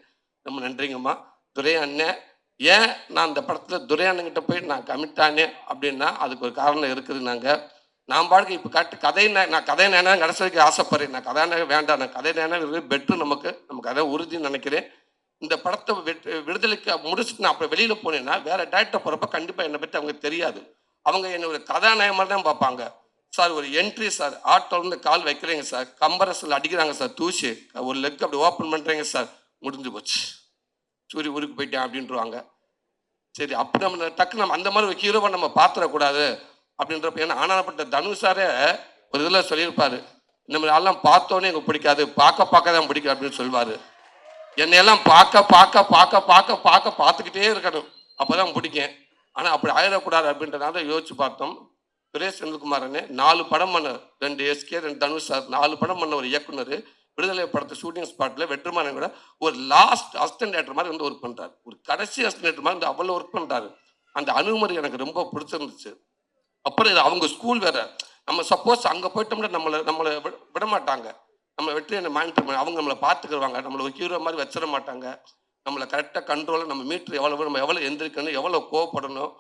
ரொம்ப நன்றிங்கம்மா. துரை அண்ணன் ஏன் நான் அந்த படத்தில் துரை போய் நான் கமிட் ஆனேன் அப்படின்னா அதுக்கு ஒரு காரணம் இருக்குது நாங்கள் நான் பாட்டுக்கு இப்போ கட்டு கதை நே- நான் கதை நேனா கடைசிக்கு ஆசைப்படுறேன். நான் கதை நேரம் வேண்டாம். நான் கதை நேனா பெட்ரு நமக்கு நமக்கு அதான் உறுதின்னு நினைக்கிறேன். இந்த படத்தை வெட்- விடுதலைக்கு முடிச்சுட்டு நான் அப்புறம் வெளியில் போனேன்னா வேற டேரக்டர் போகிறப்ப கண்டிப்பாக என்னை பற்றி அவங்க தெரியாது. அவங்க என்னை ஒரு கதாநாயகமாக தான் பார்ப்பாங்க. சார் ஒரு என்ட்ரி சார் ஆட்டோலேருந்து கால் வைக்கிறீங்க சார். கம்பரஸில் அடிக்கிறாங்க சார் தூசி. ஒரு லெக் அப்படி ஓப்பன் பண்ணுறீங்க சார். முடிஞ்சு போச்சு. சூரிய ஊருக்கு போயிட்டேன் அப்படின்ட்டுருவாங்க சரி அப்படி நம்ம டக்கு நம்ம அந்த மாதிரி ஒரு ஹீரோவை நம்ம பார்த்துடக்கூடாது அப்படின்றப்ப ஏன்னா ஆனாப்பட்ட தனுஷாரே ஒரு இதில் சொல்லியிருப்பாரு. இந்த மாதிரி ஆள்லாம் பார்த்தோன்னே எனக்கு பிடிக்காது பார்க்க பார்க்க தான் பிடிக்கும் அப்படின்னு சொல்லுவார். என்னையெல்லாம் பார்க்க பார்க்க பார்க்க பார்க்க பார்க்க பார்த்துக்கிட்டே இருக்கணும். அப்பதான் பிடிக்கும். ஆனால் அப்படி ஆயிடக்கூடாது அப்படின்றதால யோசிச்சு பார்த்தோம். சுரேஷ் செந்தில்குமாரனே நாலு படம் பண்ண ரெண்டு எஸ்கே ரெண்டு தனுஷ் சார். நாலு படம் பண்ண ஒரு இயக்குனர். விடுதலை படத்தை ஷூட்டிங் ஸ்பாட்ல வெற்றிமாறன் கூட ஒரு லாஸ்ட் அசிஸ்டன்ட் டேரக்டர் மாதிரி வந்து ஒர்க் பண்றாரு. ஒரு கடைசி அசிஸ்டன்ட் டேரக்டர் மாதிரி வந்து அவ்வளோ ஒர்க் பண்றாரு. அந்த அணுகுமுறை எனக்கு ரொம்ப பிடிச்சிருந்துச்சு. அப்புறம் இது அவங்க ஸ்கூல் வேற. நம்ம சப்போஸ் அங்கே போயிட்டோம்னா நம்மளை நம்மளை விட- விட மாட்டாங்க நம்ம வெற்றி என்ன மானிட்டர் அவங்க நம்மளை பார்த்துக்கிடுவாங்க நம்மளை ஒரு ஹீரோ மாதிரி வச்சிட மாட்டாங்க. நம்மளை கரெக்டாக கண்ட்ரோலாக நம்ம மீட்ரு எவ்வளவு நம்ம எவ்வளோ எந்திரிக்கணும் எவ்வளோ கோவப்படணும்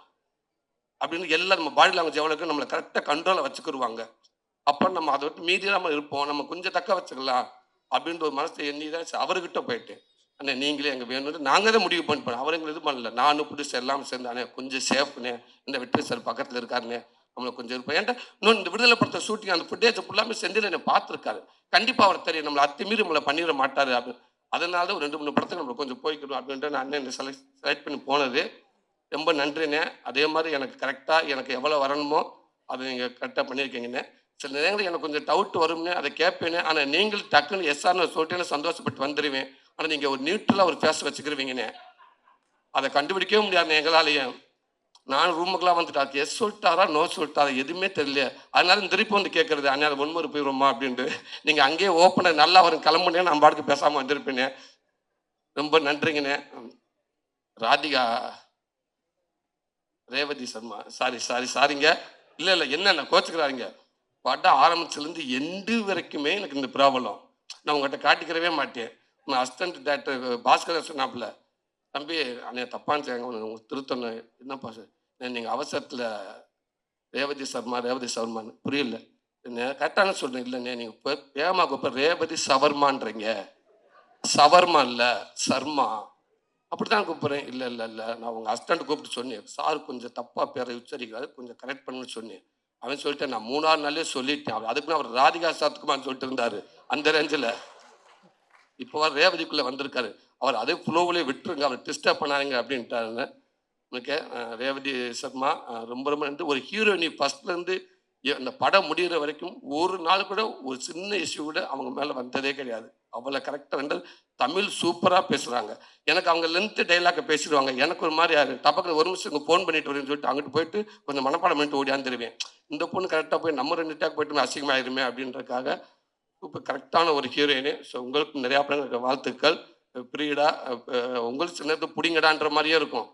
அப்படின்னு எல்லாம் நம்ம பாடி லாங்குவேஜ் எவ்வளோக்கு நம்மளை கரெக்டாக கண்ட்ரோலாக வச்சுக்கிடுவாங்க அப்போ நம்ம அதை விட்டு மீதியாக நம்ம இருப்போம். நம்ம கொஞ்சம் தக்க வச்சுக்கலாம். அப்படின்ற ஒரு மனசை எண்ணி தான் அவர்கிட்ட போயிட்டேன். அண்ணே நீங்களே எங்கள் வேணும்னு நாங்கள் தான் முடிவு பண்ணிப்போம் அவர் எங்களை இது பண்ணல. நானும் புதுசு எல்லாம் சேர்ந்தானே கொஞ்சம் சேஃப்னே இந்த வெற்றி சார் பக்கத்தில் இருக்காருனே நம்மளை கொஞ்சம் இருப்போம். ஏன்டா இன்னும் இந்த விடுதலை படத்தை ஷூட்டிங் அந்த ஃபுட்டேஜ் ஃபுல்லாமே செந்தில் என்னை பார்த்துருக்காரு. கண்டிப்பாக அவர் தெரியும் நம்மளை அத்துமீறி நம்மளை பண்ணிட மாட்டார் அப்படின்னு. அதனால தான் ஒரு ரெண்டு மூணு படத்துக்கு நம்மளை கொஞ்சம் போய்க்கணும் அப்படின்ட்டு நான் அண்ணன் செலக்ட் செலக்ட் பண்ணி போனது. ரொம்ப நன்றிண்ணே. அதே மாதிரி எனக்கு கரெக்டாக எனக்கு எவ்வளோ வரணுமோ அதை நீங்கள் கரெக்டாக பண்ணியிருக்கீங்கண்ணே. சில நேரங்களில் எனக்கு கொஞ்சம் டவுட் வரும்னு அதை கேட்பேனே ஆனால் நீங்கள் டக்குன்னு எஸ்ஆர்னு சொல்லிட்டேன்னு சந்தோஷப்பட்டு வந்துடுவேன் ஆனால் நீங்கள் ஒரு நியூட்ரலாக ஒரு ஃபேஸ் வச்சுக்கிருவீங்கண்ணே அதை கண்டுபிடிக்கவே முடியாது எங்களாலேயே நான் ரூமுக்கெல்லாம் வந்துட்டு அது எஸ் சொல்லிட்டாரா நோ சொல்லிட்டாரா எதுவுமே தெரியல. அதனால திருப்பி வந்து கேட்கறது அண்ணா ஒன்முறை போயிடுமா அப்படின்ட்டு. நீங்கள் அங்கேயே ஓப்பனாக நல்லா வரும் கிளம்புனே நான் பாட்டுக்கு பேசாமல் வந்திருப்பேனே. ரொம்ப நன்றிங்கண்ணே. ராதிகா ரேவதி சர்மா சாரி சாரி சாரிங்க இல்லை இல்லை என்ன கோச்சுக்கிறாருங்க? படம் ஆரம்பிச்சிலேருந்து எண்டு வரைக்குமே எனக்கு இந்த ப்ராப்ளம். நான் உங்கள்கிட்ட காட்டிக்கிறவே மாட்டேன். நான் அஸ்டன்ட் டேரக்டர் பாஸ்கர் சொன்னாப்புல தம்பி அண்ணே தப்பான்னு செய்யாங்க உங்களுக்கு திருத்தணும். என்னப்பா சார்? நீங்கள் அவசரத்தில் ரேவதி சர்மா ரேவதி சவர்மான்னு புரியல. கரெக்டான சொல்கிறேன் இல்லைண்ணே நீங்கள் இப்போ ஏமா இப்போ ரேவதி சவர்மான்றீங்க. சவர்மா இல்லை சர்மா. அப்படித்தான் கூப்பிட்றேன். இல்லை இல்லை இல்லை. நான் உங்கள் ஹஸ்பண்ட் கூப்பிட்டு சொன்னேன். சார் கொஞ்சம் தப்பாக பேரை உச்சரிக்கிறாரு. கொஞ்சம் கரெக்ட் பண்ணுன்னு சொன்னேன். அவன் சொல்லிட்டேன் நான் மூணாறு நாளே சொல்லிட்டேன். அவர் அவர் ராதிகா சாத்துக்குமான்னு சொல்லிட்டு இருந்தாரு அந்த ரேஞ்சில் இப்போ ரேவதிக்குள்ளே வந்திருக்காரு. அவர் அதே ஃப்ளோவிலே விட்டுருங்க அவர் டிஸ்டர்ப் பண்ணாருங்க அப்படின்ட்டாருன்னு. உனக்கு ரேவதி சர்மா ரொம்ப ரொம்ப நன்றி. ஒரு ஹீரோயினி ஃபர்ஸ்ட்லேருந்து அந்த படம் முடிகிற வரைக்கும் ஒரு நாள் கூட ஒரு சின்ன இஷ்யூ கூட அவங்க மேலே வந்ததே கிடையாது. அவ்வளோ கரெக்டாக ரெண்டு தமிழ் சூப்பராக பேசுகிறாங்க எனக்கு அவங்க லென்த்து டைலாக்கை பேசிடுவாங்க. எனக்கு ஒரு மாதிரி யாரு டபக்குன்னு ஒரு நிமிஷம் இங்கே ஃபோன் பண்ணிட்டு வரேன்னு சொல்லிட்டு அங்கிட்டு போயிட்டு கொஞ்சம் மனப்பாடம் பண்ணிட்டு ஓடியாந்துருவேன் இந்த பொண்ணு கரெக்டாக போய் நம்ம ரெண்டு டேக் போயிட்டு அசிங்கமாயிருமே அப்படின்றதுக்காக இப்போ கரெக்டான ஒரு ஹீரோயினு ஸோ உங்களுக்கு நிறையா படங்களுக்கு வாழ்த்துக்கள். பிரீடா உங்களுக்கு சின்னது பிடிங்கடான்ற மாதிரியே இருக்கும்.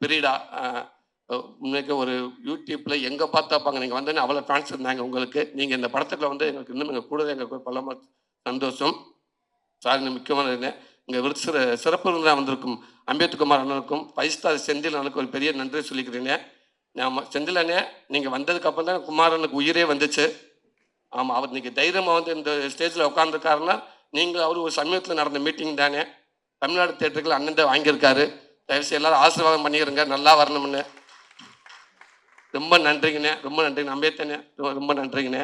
பிரீடா இன்னைக்கு ஒரு யூடியூப்பில் எங்கே பார்த்தாப்பாங்க? நீங்கள் வந்தோடனே அவ்வளோ ஃபேன்ஸ் இருந்தாங்க உங்களுக்கு. நீங்கள் இந்த படத்துக்குள்ள வந்து எங்களுக்கு இன்னும் எங்கள் கூட எங்களுக்கு பல சந்தோஷம். சார் முக்கியமான இங்கே விருது சிற சிறப்பு விருந்தாக வந்திருக்கும் அம்பேத்குமார் அண்ணனுக்கும் ஃபைவ் ஸ்டார் செந்தில் அண்ணனுக்கு ஒரு பெரிய நன்றி சொல்லிக்கிறேனே. நான் செந்தில் அண்ணே நீங்கள் வந்ததுக்கப்புறம் தான் குமாரனுக்கு உயிரே வந்துச்சு. ஆமாம் அவர் நீங்கள் தைரியமாக வந்து இந்த ஸ்டேஜில் உட்காந்துருக்காருன்னா நீங்கள் அவர் ஒரு சமயத்தில் நடந்த மீட்டிங் தானே. தமிழ்நாடு தேட்டருக்கு அண்ணன் தான் வாங்கியிருக்காரு. தயவுசெய்து எல்லாரும் ஆசீர்வாதம் பண்ணிடுங்க நல்லா வரணும்னு. ரொம்ப நன்றிங்கண்ணே ரொம்ப நன்றிங்க. அம்பேத்தண்ணே ரொம்ப ரொம்ப நன்றிங்கண்ணே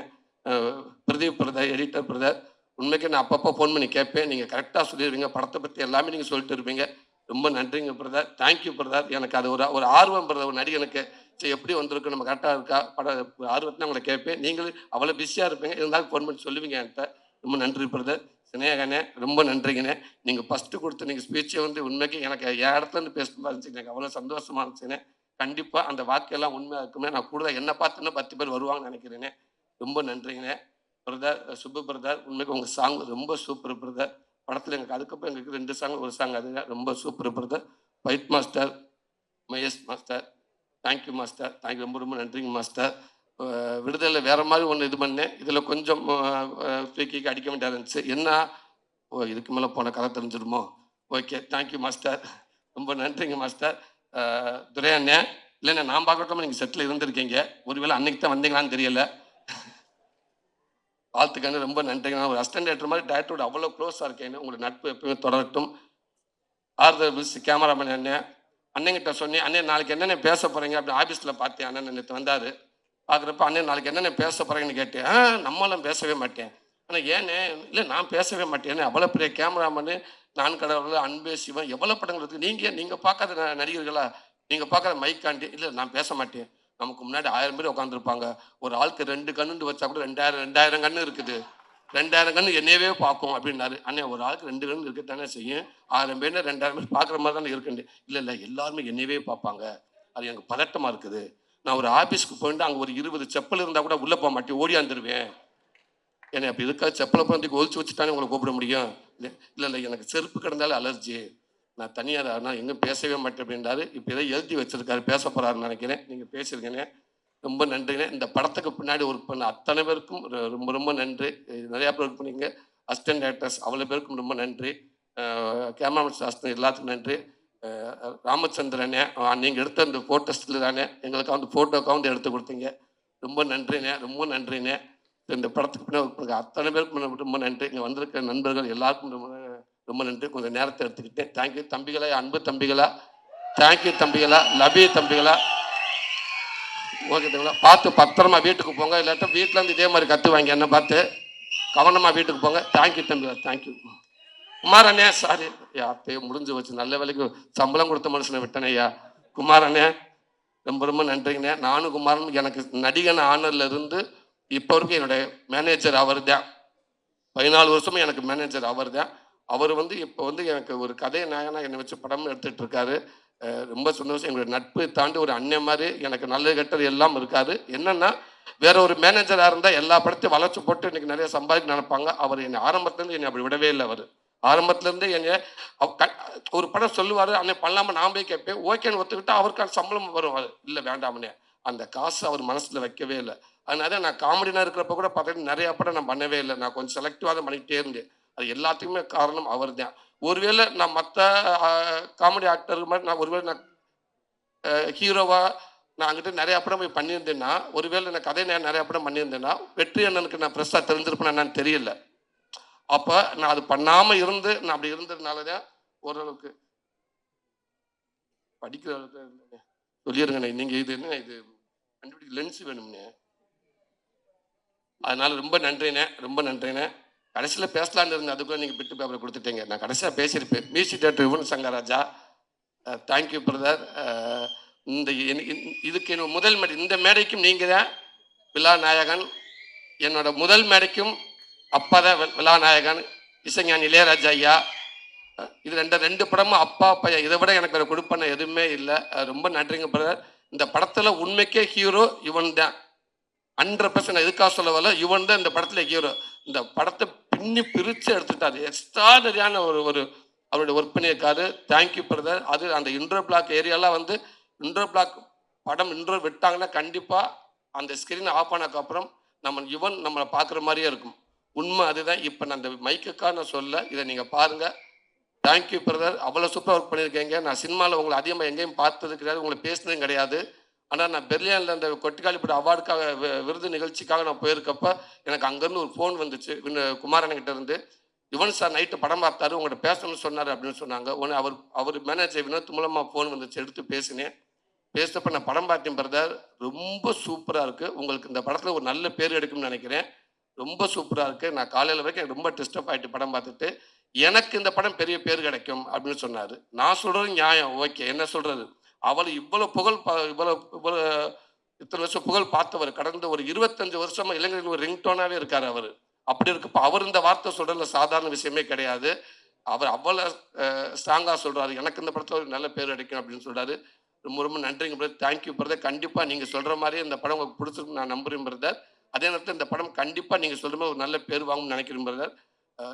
பிரதீப் பிரதர் எடிட்டர் பிரதர். உண்மைக்கு நான் அப்பப்போ ஃபோன் பண்ணி கேட்பேன். நீங்கள் கரெக்டாக சொல்லிடுவீங்க. படத்தை பற்றி எல்லாமே நீங்கள் சொல்லிட்டு இருப்பீங்க. ரொம்ப நன்றிங்க பிரதர். Thank you brother. எனக்கு அது ஒரு ஒரு ஆர்வம் பிரதர். ஒரு நடிகனுக்கு சரி எப்படி வந்திருக்கு? நம்ம கரெக்டாக இருக்கா? பட ஆர்வத்தை உங்களை கேட்பேன். நீங்களும் அவ்வளோ பிஸியாக இருப்பீங்க. இருந்தாலும் ஃபோன் பண்ணி சொல்லுவீங்க என்கிட்ட. ரொம்ப நன்றி பிரதர். சினேகனே ரொம்ப நன்றிங்கண்ணே. நீங்கள் ஃபஸ்ட்டு கொடுத்த நீங்கள் ஸ்பீச்சை வந்து உண்மைக்கு எனக்கு ஏ இடத்துல இருந்து பேசணும் இருந்துச்சு. எனக்கு அவ்வளோ சந்தோஷமாக இருந்துச்சுண்ணே கண்டிப்பாக அந்த வாக்கெல்லாம் உண்மையாக இருக்குமே. நான் கூட என்ன பார்த்துன்னு பத்து பேர் வருவாங்கன்னு நினைக்கிறேனே. ரொம்ப நன்றிங்கண்ணே பிரதர் சுப்பு பிரதர் உண்மைக்கு உங்கள் சாங் ரொம்ப சூப்பர் பிரதர் படத்தில் எங்களுக்கு அதுக்கப்புறம் எங்களுக்கு ரெண்டு சாங் ஒரு சாங் அது ரொம்ப super brother fight master Mahesh master thank you master thank you ரொம்ப ரொம்ப நன்றிங்க மாஸ்டர் விடுதலை வேற மாதிரி ஒன்று இது பண்ணேன். இதில் கொஞ்சம் அஹ், தூக்கி அடிக்க வேண்டியதாக இருந்துச்சு. என்ன? ஓ இதுக்கு மேலே போன கதை தெரிஞ்சிருமோ? ஓகே தேங்க்யூ மாஸ்டர் ரொம்ப நன்றிங்க மாஸ்டர் துரை அண்ணே இல்லைண்ணே நான் பார்க்கட்டும் நீங்கள் செட்டில் இருந்திருக்கீங்க. ஒருவேளை அன்னைக்கு தான் வந்தீங்களான்னு தெரியல. வாழ்த்துக்கான ரொம்ப நன்றிங்க. நான் ஒரு அசிஸ்டன்ட் டேரக்டர் மாதிரி டேரக்டரோட அவ்வளோ க்ளோஸாக இருக்கேன் உங்களோட நட்பு எப்பயுமே தொடரட்டும். ஆறுதல் பில்ஸ் கேமராமேன் அண்ணன் அண்ணங்கிட்ட சொன்னேன் அண்ணன் நாளைக்கு என்னென்ன பேச போகிறீங்க அப்படி ஆஃபீஸில் பார்த்தேன் அண்ணன் நேற்று வந்தார். பார்க்குறப்ப அண்ணன் நாளைக்கு என்னென்ன பேச போகிறீங்கன்னு கேட்டேன். ஆ பேசவே மாட்டேன். ஆனால் ஏண்ணே இல்லை நான் பேசவே மாட்டேன். அவ்வளோ பெரிய கேமராமேனு நான் கடவுள் அன்பே சிவன் எவ்வளோ படங்கள் இருக்குது நீங்கள் நீங்கள் பார்க்காத ந- நடிகர்களா? நீங்கள் பார்க்காத மைக்காண்டி இல்லை நான் பேச மாட்டேன். நமக்கு முன்னாடி ஆயிரம் பேர் உட்காந்துருப்பாங்க ஒரு ஆளுக்கு ரெண்டு கண்ணுண்டு வச்சா கூட ரெண்டாயிரம் ரெண்டாயிரம் கண்ணு இருக்குது. ரெண்டாயிரம் கண்ணு என்னையவே பார்க்கும் அப்படின்னாரு. அண்ணே ஒரு ஆளுக்கு ரெண்டு கண்ணு இருக்கத்தானே செய்யும். ஆயிரம் பேர்னா ரெண்டாயிரம் பேர் பார்க்குற மாதிரி தானே இருக்குண்டு இல்லை இல்லை எல்லாருமே என்னையவே பார்ப்பாங்க. அது எனக்கு பதட்டமாக இருக்குது. நான் ஒரு ஆஃபீஸ்க்கு போயிட்டு அங்கே ஒரு இருபது செப்பல் இருந்தால் கூட உள்ளே போக மாட்டேன். ஓடியாந்துருவேன். என்னை அப்படி இருக்கா செப்பலை போய் ஒழிச்சு வச்சுட்டானே உங்களை கூப்பிட முடியும்? இல்லை இல்லை இல்லை எனக்கு செருப்பு கிடந்தாலும் அலர்ஜி. நான் தனியாக நான் எங்கேயும் பேசவே மாட்டேன் அப்படின்றாரு. இப்போ இதை எழுதி வச்சிருக்காரு பேச போகிறாருன்னு நினைக்கிறேன். நீங்கள் பேசியிருக்கீங்க ரொம்ப நன்றிங்க. இந்த படத்துக்கு பின்னாடி ஒர்க் பண்ண அத்தனை பேருக்கும் ரொம்ப ரொம்ப நன்றி. நிறையா பேர் ஒர்க் பண்ணீங்க. அசிஸ்டன்ட் டேரக்டர்ஸ் அவ்வளோ பேருக்கும் ரொம்ப நன்றி. கேமராமேன் சாஸ்திரம் எல்லாத்துக்கும் நன்றி. ராமச்சந்திரனே நீங்கள் எடுத்த அந்த ஃபோட்டோஸில் தானே. எங்களுக்கு வந்து ஃபோட்டோக்காக வந்து எடுத்து கொடுத்தீங்க. ரொம்ப நன்றிண்ணே ரொம்ப நன்றிண்ணே இந்த படத்துக்கு பின்னாடி அத்தனை பேருக்கு ரொம்ப- ரொம்ப நன்றி. இங்கே வந்திருக்க நண்பர்கள் எல்லாருக்கும் ரொம்ப ரொம்ப நன்றி. கொஞ்சம் நேரத்தை எடுத்துக்கிட்டேன் தேங்க்யூ தம்பிகளா அன்பு தம்பிகளா? தேங்க்யூ தம்பிகளா? லபி தம்பிகளா? ஓகே பார்த்து பத்திரமா வீட்டுக்கு போங்க. இல்லாட்டா வீட்டில் இருந்து இதே மாதிரி கற்று வாங்கி என்ன பார்த்து கவனமாக வீட்டுக்கு போங்க. தேங்க்யூ தம்பிகளா தேங்க்யூ குமாரண்ணே சாரி அப்பயே முடிஞ்சு வச்சு நல்ல வேலைக்கு சம்பளம் கொடுத்த மனுஷனை விட்டனே ஐயா. ரொம்ப ரொம்ப நன்றிங்கண்ணே. நானும் குமாரன் எனக்கு நடிகன் ஆனர்ல இருந்து இப்போ வரைக்கும் என்னுடைய மேனேஜர் அவர் தான் பதினாலு வருஷமும் எனக்கு மேனேஜர் அவர் தான் அவர் வந்து இப்போ வந்து எனக்கு ஒரு கதை நாயனா என்னை வச்சு படம் எடுத்துகிட்டு இருக்காரு ரொம்ப சந்தோஷம். எங்களுடைய நட்பு தாண்டி ஒரு அண்ணன் மாதிரி எனக்கு நல்லது கெட்டது எல்லாம் இருக்காரு. என்னன்னா வேற ஒரு மேனேஜராக இருந்தால் எல்லா படத்தையும் வளர்ச்சி போட்டு இன்னைக்கு நிறைய சம்பாதிக்க நினைப்பாங்க. அவர் என்னை ஆரம்பத்துலேருந்து என்னை அப்படி விடவே இல்லை அவர். ஆரம்பத்துலேருந்து என்னை க- ஒரு படம் சொல்லுவார் அன்னை பண்ணலாமல் நான் போய் கேட்பேன். ஓகேன்னு ஒத்துக்கிட்டா அவருக்கான சம்பளம் வரும். இல்லை வேண்டாம்னே அந்த காசு அவர் மனசில் வைக்கவே இல்லை. அதனால நான் காமெடினா இருக்கிறப்ப கூட பார்த்தீங்கன்னா நிறைய படம் நான் பண்ணவே இல்லை. நான் கொஞ்சம் செலக்டிவாக தான் பண்ணிக்கிட்டே இருந்தேன். அது எல்லாத்துக்குமே காரணம் அவர் தான் ஒருவேளை நான் மற்ற காமெடி ஆக்டர் மாதிரி நான் ஒருவேளை நான் ஹீரோவாக நான் அங்கிட்ட நிறைய படம் போய் பண்ணியிருந்தேன்னா ஒருவேளை நான் கதை நான் நிறைய படம் பண்ணியிருந்தேன்னா வெற்றி அண்ணனுக்கு நான் பெருசாக தெரிஞ்சிருப்பேன் என்னன்னு தெரியல. அப்போ நான் அது பண்ணாமல் இருந்து நான் அப்படி இருந்ததுனால தான் ஓரளவுக்கு படிக்கிற சொல்லிடுங்க நீங்கள் இது என்ன இது? கண்டுபிடி லென்ஸ் வேணும்னே. அதனால ரொம்ப நன்றிண்ணே ரொம்ப நன்றிண்ணே. கடைசியில் பேசலான்னு இருந்தேன் அதுக்குள்ளே நீங்கள் பிட்டு பேப்பரை கொடுத்துட்டீங்க. நான் கடைசியாக பேசியிருப்பேன். Music director Yuvan Shankar Raja thank you brother இந்த இதுக்கு என்னோட முதல் மேடை இந்த மேடைக்கும் நீங்கள் தான் விழா நாயகன். என்னோட முதல் மேடைக்கும் அப்பா தான் வி- விழா நாயகன். இசைஞானி இளையராஜா ஐயா. இது ரெண்டு ரெண்டு படமும் அப்பா பையன் இதை விட எனக்கு ஒரு கொடுப்பன எதுவுமே இல்லை. ரொம்ப நன்றிங்க பிரதர் இந்த படத்தில் உண்மைக்கே ஹீரோ இவன் தான். ஹண்ட்ரட் பர்சன்ட் எதுக்காக சொல்ல வரல? இவன் தான் இந்த படத்தில் ஹீரோ இந்த படத்தை பின்னி பிரித்து எடுத்துட்டாரு. எக்ஸ்ட்ராடரியான ஒரு ஒரு அவருடைய ஒர்க் பண்ணியிருக்காரு தேங்க்யூ பிரதர் அது அந்த இன்டர் பிளாக் ஏரியாலாம் வந்து இன்டர் பிளாக் படம் இன்டர் விட்டாங்கன்னா கண்டிப்பாக அந்த ஸ்க்ரீன் ஆஃப் ஆனதுக்கப்புறம் நம்ம இவன் நம்மளை பார்க்குற மாதிரியே இருக்கும். உண்மை அதுதான். இப்போ நான் அந்த மைக்குக்காக நான் சொல்ல இதை நீங்கள் பாருங்கள் தேங்க்யூ பிரதர் அவ்வளோ சூப்பராக ஒர்க் பண்ணியிருக்கீங்க. நான் சினிமாவில் உங்களை அதிகமாக எங்கேயும் பார்த்தது கிடையாது. உங்களை பேசினதும் கிடையாது. ஆனால் நான் பெர்லியானில் அந்த கொட்டிக்காலிப்பட்ட அவார்டுக்காக விருது நிகழ்ச்சிக்காக நான் போயிருக்கப்ப எனக்கு அங்கேருந்து ஒரு ஃபோன் வந்துச்சு. வினு- இருந்து. யுவன் சார் நைட்டு படம் பார்த்தாரு. உங்கள்கிட்ட பேசணும்னு சொன்னார் அப்படின்னு சொன்னாங்க. உடனே அவர் அவர் மேனேஜர் வினோத் மூலமாக ஃபோன் வந்துச்சு. எடுத்து பேசினேன். பேசுகிறப்ப நான் படம் பார்த்தேன் பிரதர் ரொம்ப சூப்பராக இருக்குது உங்களுக்கு இந்த படத்தில் ஒரு நல்ல பேர் எடுக்கும்னு நினைக்கிறேன். ரொம்ப சூப்பராக இருக்குது நான் காலையில் வரைக்கும் ரொம்ப டிஸ்டர்ப் ஆகிட்டு படம் பார்த்துட்டு. எனக்கு இந்த படம் பெரிய பேர் கிடைக்கும் அப்படின்னு சொன்னார். நான் சொல்கிறது நியாயம். ஓகே. என்ன சொல்கிறது அவள் இவ்வளோ புகழ் பா இவ்வளோ இவ்வளோ இத்தனை வருஷம் புகழ் பார்த்தவர். கடந்த ஒரு இருபத்தஞ்சு வருஷமா இளைஞர்கள் ஒரு ரிங்டோனாகவே இருக்கார் அவர். அப்படி இருக்கப்ப அவர் இந்த வார்த்தை சொல்றதுல சாதாரண விஷயமே கிடையாது. அவர் அவ்வளோ ஸ்ட்ராங்காக சொல்றாரு. எனக்கு இந்த படத்தில் ஒரு நல்ல பேர் கிடைக்கும் அப்படின்னு சொல்றாரு. ரொம்ப ரொம்ப நன்றிங்க பிரதர் தேங்க்யூ பிரதர் கண்டிப்பாக நீங்கள் சொல்கிற மாதிரியே இந்த படம் உங்களுக்கு பிடிச்சிருக்கு நான் நம்புறேன் பிரதர் அதே நேரத்தில் இந்த படம் கண்டிப்பாக நீங்கள் சொல்கிற மாதிரி ஒரு நல்ல பேர் வாங்கும்னு நினைக்கிறேன் பிரதர்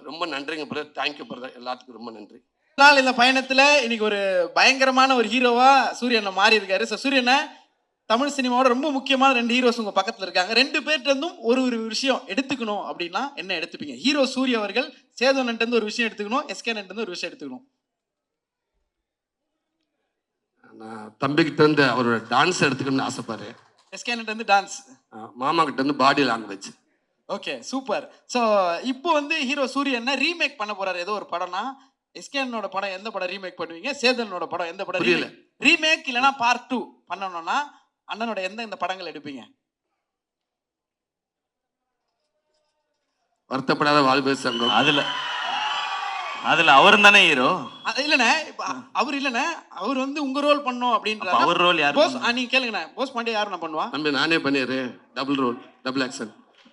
ரொம்ப நன்றிங்க பிரதர் தேங்க்யூ பிரதர் எல்லாத்துக்கும் ரொம்ப நன்றி. நாள் இந்த பயணத்துல இன்னைக்கு ஒரு பயங்கரமான ஒரு ஹீரோவா சூரியனை மாறி இருக்காரு. ஸோ சூரியனை தமிழ் சினிமாவோட ரொம்ப முக்கியமான ரெண்டு ஹீரோஸ் உங்க பக்கத்துல இருக்காங்க. ரெண்டு பேர்ட்ட இருந்தும் ஒரு ஒரு விஷயம் எடுத்துக்கணும் அப்படின்னா என்ன எடுத்துப்பீங்க? ஹீரோ சூரிய அவர்கள் சேதவன்ட்டு இருந்து ஒரு விஷயம் எடுத்துக்கணும் எஸ்கேன் இருந்து ஒரு விஷயம் எடுத்துக்கணும். நான் தம்பிக்கிட்ட இருந்து அவரோட டான்ஸ் எடுத்துக்கணும்னு ஆசைப்படுறேன். எஸ்கேன் இருந்து டான்ஸ் மாமா கிட்ட இருந்து body language okay super so இப்போ வந்து ஹீரோ சூரியனை ரீமேக் பண்ண போறாரு. ஏதோ ஒரு படம்னா எஸ்கேனோட படம் எந்த படம் ரீமேக் பண்ணுவீங்க? சேதனோட படம் எந்த படம் புரியல. ரீமேக் இல்லைன்னா பார்ட் டூ பண்ணணும்னா அண்ணனோட எந்த இந்த படங்கள் எடுப்பீங்க? வருத்தப்படாத வாழ்வே சங்கம். அதுல அதுல அவரும் தானே ஹீரோ அது இல்லண்ணே அவர் இல்லண்ணே அவர் வந்து உங்க ரோல் பண்ணோம் அப்படின்றாரு. அவர் ரோல் யார் போஸ் நீங்க கேளுங்கண்ணே போஸ் பாண்டே யாரு நான் பண்ணுவா? நானே பண்ணிடுறேன். டபுள் ரோல் டபுள் ஆக்ஷன்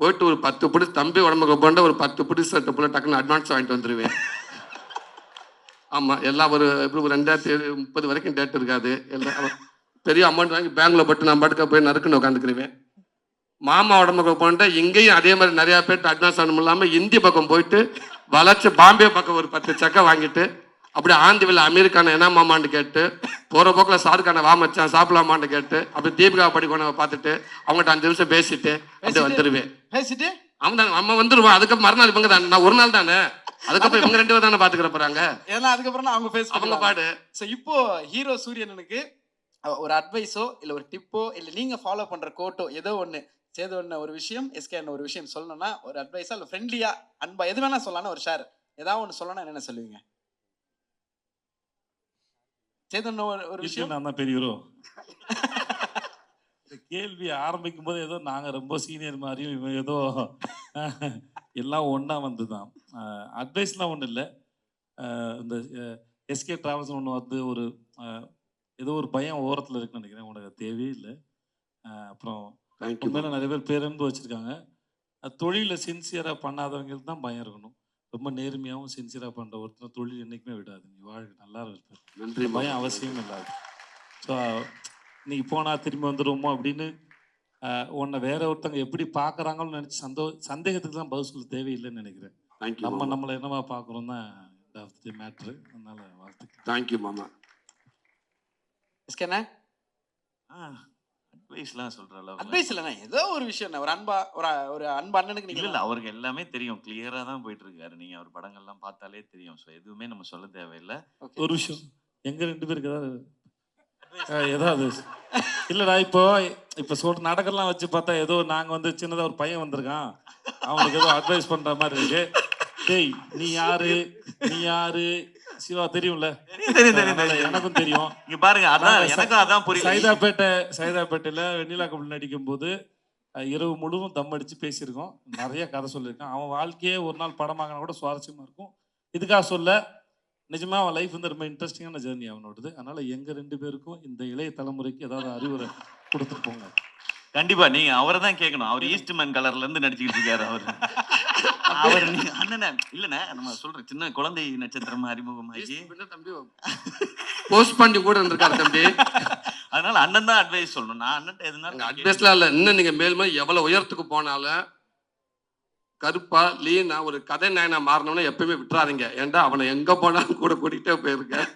போயிட்டு ஒரு பத்து பிடி தம்பி உடம்புக்கு போண்ட ஒரு பத்து பிடி சட்டை போல டக்குன்னு அட்வான்ஸ் வாங்கிட்டு வந்துருவேன். ஆமாம் எல்லாம் ஒரு எப்படி ஒரு ரெண்டாயிரத்தி முப்பது வரைக்கும் டேட் இருக்காது. எல்லாம் பெரிய அமௌண்ட் வாங்கி பேங்க்ல போட்டு நான் படுக்க போய் நறுக்குன்னு உட்காந்துக்கிருவேன் மாமா உடம்புக்கு போண்ட இங்கேயும் அதே மாதிரி நிறையா பேர்ட்டு அட்வான்ஸ் ஆகணும் இல்லாமல் இந்தி பக்கம் போயிட்டு வளைச்சு பாம்பே பக்கம் ஒரு பத்து சக்கை வாங்கிட்டு அப்படியே ஆந்திவில் அமெரிக்கான என்ன மாமான்னு கேட்டு போற போக்குல ஷாருக்கான வா மச்சான் சாப்பிடலாமான்னு கேட்டு அப்படி தீபிகா படிக்கணும் பார்த்துட்டு அவங்ககிட்ட அஞ்சு நிமிஷம் பேசிட்டு அப்படியே பேசிட்டு? வந்துருவேன். பேசிட்டு? அவன் தான் நம்ம வந்துருவான் அதுக்கப்புறம் மறுநாள் இவங்க தான் நான் ஒரு நாள் தானே? அதுக்கப்புறம் இவங்க ரெண்டு பேரும் தானே பாத்துக்கிற போறாங்க? ஏன்னா அதுக்கப்புறம் அவங்க ஃபேஸ் அவங்க பாடு. ஸோ இப்போ ஹீரோ சூரியனனுக்கு அஹ், ஒரு அட்வைஸோ இல்ல ஒரு டிப்போ இல்ல நீங்க ஃபாலோ பண்ற கோட்டோ ஏதோ ஒண்ணு சேது ஒண்ணு ஒரு விஷயம் எஸ்கே ஒரு விஷயம் சொல்லணும்னா ஒரு அட்வைஸா இல்ல ஃப்ரெண்ட்லியா அன்பா எது வேணா சொல்லலாம் ஒரு ஷேர் ஏதாவது ஒண்ணு சொல்லணும்னா என்ன சொல்லுவீங்க? சேது அண்ணா ஒரு விஷயம்? நான் தான் பெரியவரோ? இந்த கேள்வி ஆரம்பிக்கும் போது ஏதோ நாங்க ரொம்ப சீனியர் மாதிரியும் இவன் ஏதோ எல்லாம் ஒண்ணா வந்து தான் அட்வைஸ்லாம் ஒன்றும் இல்லை. இந்த எஸ்கே டிராவல்ஸ் ஒன்று வந்து ஒரு ஏதோ ஒரு பயம் ஓரத்தில் இருக்குன்னு நினைக்கிறேன். உனக்கு அது தேவையே இல்லை. அஹ், அப்புறம் உண்மையில நிறைய பேர் பேரன்பு வச்சிருக்காங்க. அது தொழில சின்சியராக பண்ணாதவங்களுக்கு தான் பயம் இருக்கணும். ரொம்ப நேர்மையாகவும் சின்சியராக பண்ணுற ஒருத்தர் தொழில் என்றைக்குமே விடாது. நீ வாழ்க்கை நல்லா இருப்பார் நன்றி பயம் அவசியம் இல்லாது ஸோ இன்னைக்கு போனால் திரும்பி வந்துடுவோமோ அப்படின்னு உன்னை வேற ஒருத்தவங்க எப்படி பார்க்குறாங்கன்னு நினச்சி சந்தோ சந்தேகத்துக்கு தான் பதில் சொல்ல தேவையில்லைன்னு நினைக்கிறேன். நம்ம நம்மளை என்னவா பார்க்குறோம் தான் மேட்ரு அதனால வாழ்த்துக்கள். தேங்க்யூ மாமா. எஸ்கே அண்ணா அட்வைஸ்லாம் சொல்ற அளவுக்கு. அட்வைஸ் இல்லைண்ணா ஏதோ ஒரு விஷயம் ஒரு அன்பா ஒரு ஒரு அன்பு அண்ணனுக்கு இல்ல நீங்க இல்ல அவருக்கு எல்லாமே தெரியும். கிளியரா தான் போயிட்டு இருக்காரு நீங்க அவர் படங்கள்லாம் பார்த்தாலே தெரியும். ஸோ எதுவுமே நம்ம சொல்ல தேவையில்லை. ஒரு விஷயம். எங்க ரெண்டு பேருக்கு ஏதாவது? [laughs] ஏதாவது. இல்லடா இப்போ இப்போ சொல் நாடகம்லாம் வச்சு பார்த்தா ஏதோ நாங்க வந்து சின்னதா ஒரு பையன் வந்திருக்கான். அவனுக்கு ஏதோ அட்வைஸ் பண்ற மாதிரி இருக்கு. டேய் நீ யாரு? நீ யாரு? சிவா தெரியும்ல? தெரியும் தெரியும். எனக்கும் தெரியும். இங்க பாருங்க அதான் எனக்கும் அதான் புரியல சைதாப்பேட்டை சைதாப்பேட்டையில வெண்ணிலா கபல் நடிக்கும் போது இரவு முழுவதும் தம் அடிச்சு பேசியிருக்கோம். நிறைய கதை சொல்லியிருக்கான். அவன் வாழ்க்கையே ஒரு நாள் படமாக்கினா கூட சுவாரஸ்யமா இருக்கும். இதுக்காக சொல்ல நிஜமா அவன் லைஃப் வந்து ரொம்ப இன்ட்ரெஸ்டிங்கான ஜேர்னி அவனோடது அதனால எங்க ரெண்டு பேருக்கும் இந்த இளைய தலைமுறைக்கு ஏதாவது அறிவுரை கொடுத்துட்டு போங்க. கண்டிப்பா நீங்க அவரை தான் கேட்கணும். அவர் ஈஸ்ட் மேன் கலர்ல இருந்து நடிச்சுக்கிட்டு இருக்காரு அவர். அவர் அண்ணனே இல்லண்ணே நம்ம சொல்ற சின்ன குழந்தை நட்சத்திரமா அறிமுகமாகி. தம்பி போஸ்ட் பண்ணி கூட இருந்திருக்காரு தம்பி. அதனால அண்ணன் தான் அட்வைஸ் சொல்லணும். நான் அண்ணன் எதுனாலும் அட்வைஸ்லாம் இல்ல. இன்னும் நீங்க மேல் மேல் எவ்வளவு உயரத்துக்கு போனாலும் கருப்பா லீனா ஒரு கதை நாயனா மாறணும்னா எப்பயுமே விட்டுறாதீங்க. ஏன்டா அவனை எங்க போனாலும் கூட கூட்டிகிட்டே போயிருக்கேன்